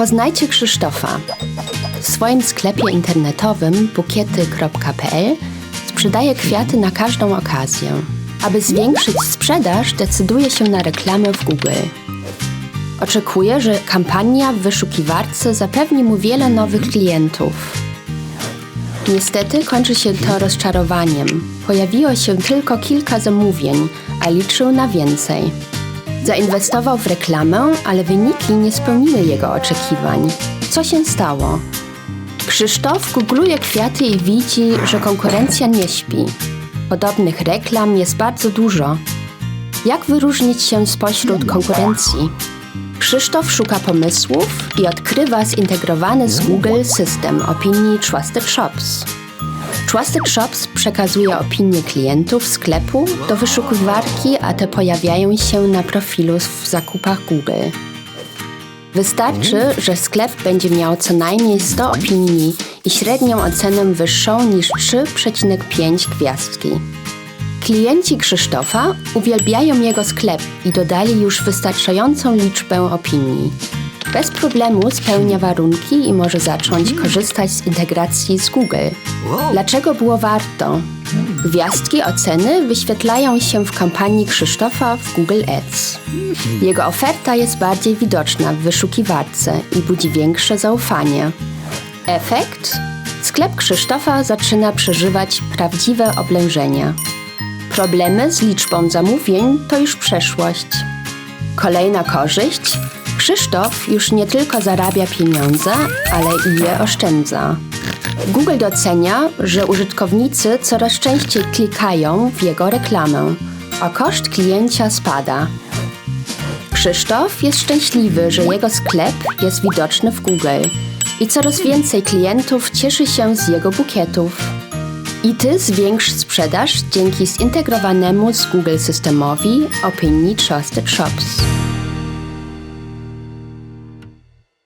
Poznajcie Krzysztofa. W swoim sklepie internetowym bukiety.pl sprzedaje kwiaty na każdą okazję. Aby zwiększyć sprzedaż, decyduje się na reklamę w Google. Oczekuje, że kampania w wyszukiwarce zapewni mu wiele nowych klientów. Niestety kończy się to rozczarowaniem. Pojawiło się tylko kilka zamówień, a liczył na więcej. Zainwestował w reklamę, ale wyniki nie spełniły jego oczekiwań. Co się stało? Krzysztof googluje kwiaty i widzi, że konkurencja nie śpi. Podobnych reklam jest bardzo dużo. Jak wyróżnić się spośród konkurencji? Krzysztof szuka pomysłów i odkrywa zintegrowany z Google system opinii Trusted Shops. Trusted Shops przekazuje opinie klientów sklepu do wyszukiwarki, a te pojawiają się na profilu w zakupach Google. Wystarczy, że sklep będzie miał co najmniej 100 opinii i średnią ocenę wyższą niż 3,5 gwiazdki. Klienci Krzysztofa uwielbiają jego sklep i dodali już wystarczającą liczbę opinii. Bez problemu spełnia warunki i może zacząć korzystać z integracji z Google. Dlaczego było warto? Gwiazdki oceny wyświetlają się w kampanii Krzysztofa w Google Ads. Jego oferta jest bardziej widoczna w wyszukiwarce i budzi większe zaufanie. Efekt? Sklep Krzysztofa zaczyna przeżywać prawdziwe oblężenia. Problemy z liczbą zamówień to już przeszłość. Kolejna korzyść? Krzysztof już nie tylko zarabia pieniądze, ale i je oszczędza. Google docenia, że użytkownicy coraz częściej klikają w jego reklamę, a koszt kliencia spada. Krzysztof jest szczęśliwy, że jego sklep jest widoczny w Google i coraz więcej klientów cieszy się z jego bukietów. I ty zwiększ sprzedaż dzięki zintegrowanemu z Google systemowi opinii Trusted Shops.